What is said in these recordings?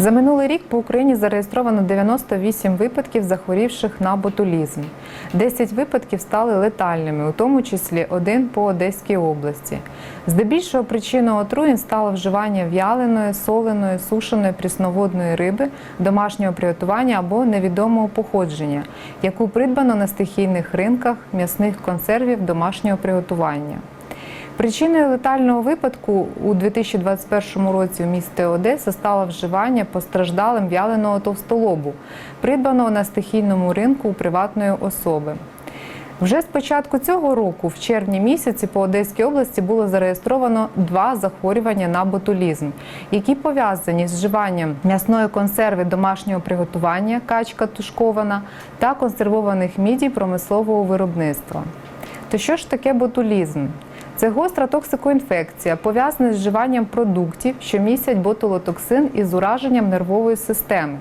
За минулий рік по Україні зареєстровано 98 випадків захворівших на ботулізм. 10 випадків стали летальними, у тому числі один по Одеській області. Здебільшого причиною отруєнь стало вживання в'яленої, соленої, сушеної прісноводної риби домашнього приготування або невідомого походження, яку придбано на стихійних ринках м'ясних консервів домашнього приготування. Причиною летального випадку у 2021 році у місті Одеса стало вживання постраждалим в'яленого товстолобу, придбаного на стихійному ринку у приватної особи. Вже з початку цього року, в червні місяці, по Одеській області було зареєстровано два захворювання на ботулізм, які пов'язані з вживанням м'ясної консерви домашнього приготування, качка тушкована та консервованих мідій промислового виробництва. То що ж таке ботулізм? Це гостра токсикоінфекція, пов'язана з вживанням продуктів, що містять ботулотоксин із ураженням нервової системи.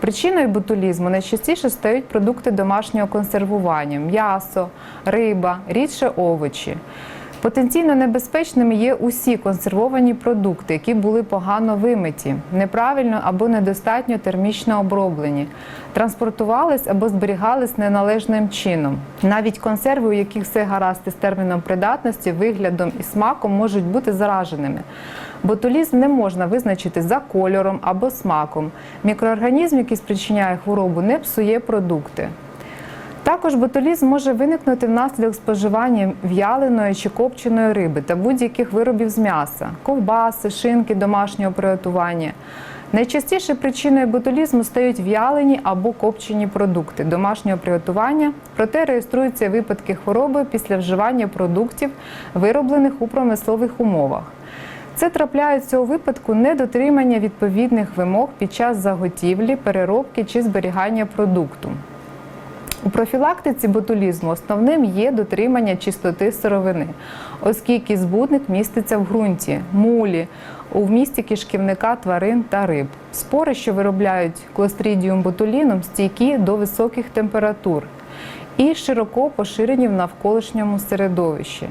Причиною ботулізму найчастіше стають продукти домашнього консервування: м'ясо, риба, рідше овочі. Потенційно небезпечними є усі консервовані продукти, які були погано вимиті, неправильно або недостатньо термічно оброблені, транспортувались або зберігались неналежним чином. Навіть консерви, у яких все гаразд із терміном придатності, виглядом і смаком можуть бути зараженими. Ботулізм не можна визначити за кольором або смаком. Мікроорганізм, який спричиняє хворобу, не псує продукти. Також ботулізм може виникнути внаслідок споживання в'яленої чи копченої риби та будь-яких виробів з м'яса, ковбаси, шинки домашнього приготування. Найчастіше причиною ботулізму стають в'ялені або копчені продукти домашнього приготування, проте реєструються випадки хвороби після вживання продуктів, вироблених у промислових умовах. Це трапляється у випадку недотримання відповідних вимог під час заготівлі, переробки чи зберігання продукту. У профілактиці ботулізму основним є дотримання чистоти сировини, оскільки збудник міститься в ґрунті, мулі, у вмісті кишківника тварин та риб. Спори, що виробляють клостридіум ботуліном, стійкі до високих температур і широко поширені в навколишньому середовищі.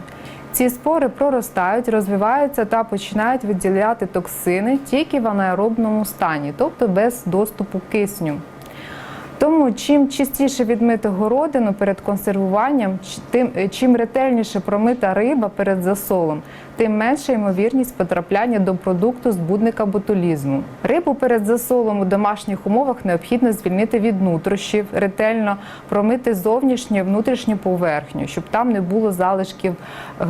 Ці спори проростають, розвиваються та починають виділяти токсини тільки в анаеробному стані, тобто без доступу кисню. Тому чим частіше відмити городину перед консервуванням, тим е, чим ретельніше промита риба перед засолом, тим менша ймовірність потрапляння до продукту збудника ботулізму. Рибу перед засолом у домашніх умовах необхідно звільнити від нутрощів, ретельно промити зовнішню внутрішню поверхню, щоб там не було залишків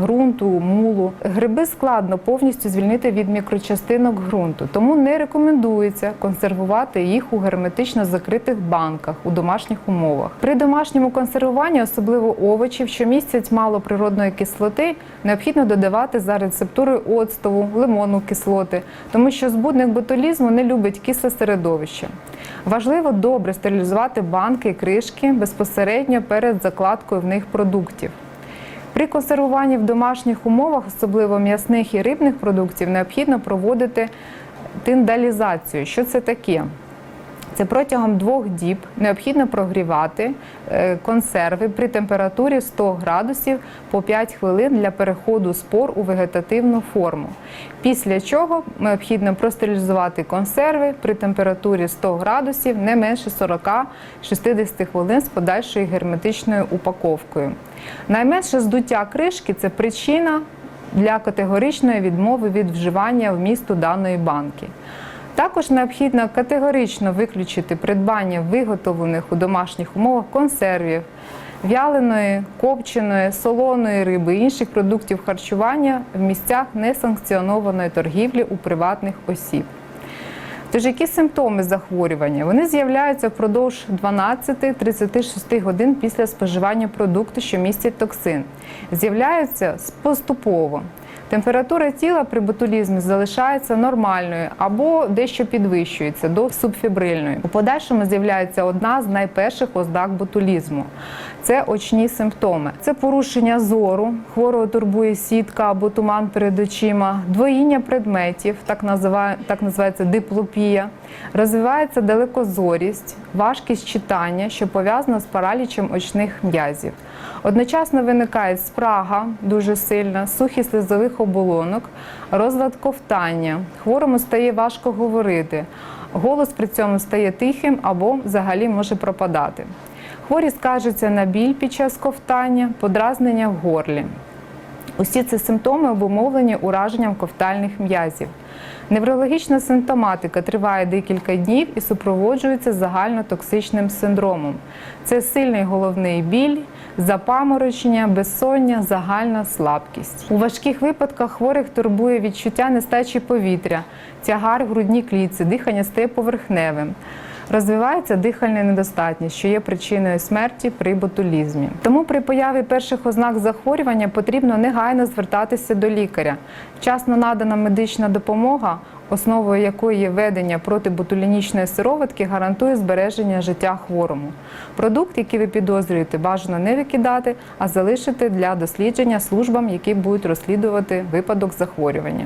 ґрунту, мулу. Гриби складно повністю звільнити від мікрочастинок ґрунту, тому не рекомендується консервувати їх у герметично закритих банках у домашніх умовах. При домашньому консервуванні, особливо овочів, що містять мало природної кислоти, необхідно додавати за рецептурою оцтову, лимонну кислоти, тому що збудник ботулізму не любить кисле середовище. Важливо добре стерилізувати банки і кришки безпосередньо перед закладкою в них продуктів. При консервуванні в домашніх умовах, особливо м'ясних і рибних продуктів, необхідно проводити тиндалізацію. Що це таке? Це протягом двох діб необхідно прогрівати е, консерви при температурі 100 градусів по 5 хвилин для переходу спор у вегетативну форму. Після чого необхідно простерилізувати консерви при температурі 100 градусів не менше 40-60 хвилин з подальшою герметичною упаковкою. Найменше здуття кришки це причина для категоричної відмови від вживання вмісту даної банки. Також необхідно категорично виключити придбання виготовлених у домашніх умовах консервів, в'яленої, копченої, солоної риби інших продуктів харчування в місцях несанкціонованої торгівлі у приватних осіб. Тож які симптоми захворювання? Вони з'являються впродовж 12-36 годин після споживання продукту, що містять токсин. З'являються поступово. Температура тіла при ботулізмі залишається нормальною або дещо підвищується до субфібрильної. У подальшому з'являється одна з найперших ознак ботулізму. Це очні симптоми. Це порушення зору, хворого турбує сітка або туман перед очима, двоїння предметів, так, називає, так називається диплопія, розвивається далекозорість, важкість читання, що пов'язана з паралічем очних м'язів. Одночасно виникає спрага дуже сильна, сухість слизових оболонок, розлад ковтання, хворому стає важко говорити, Голос при цьому стає тихим або взагалі може пропадати. Хворі скаржаться на біль під час ковтання, подразнення в горлі. Усі ці симптоми обумовлені ураженням ковтальних м'язів. Неврологічна симптоматика триває декілька днів і супроводжується загальнотоксичним синдромом. Це сильний головний біль, запаморочення, безсоння, загальна слабкість. У важких випадках хворих турбує відчуття нестачі повітря, тягар в грудній клітці, дихання стає поверхневим. Розвивається дихальна недостатність, що є причиною смерті при ботулізмі. Тому при появі перших ознак захворювання потрібно негайно звертатися до лікаря. Вчасно надана медична допомога, основою якої є ведення протиботулінічної сироватки, гарантує збереження життя хворому. Продукт, який ви підозрюєте, бажано не викидати, а залишити для дослідження службам, які будуть розслідувати випадок захворювання.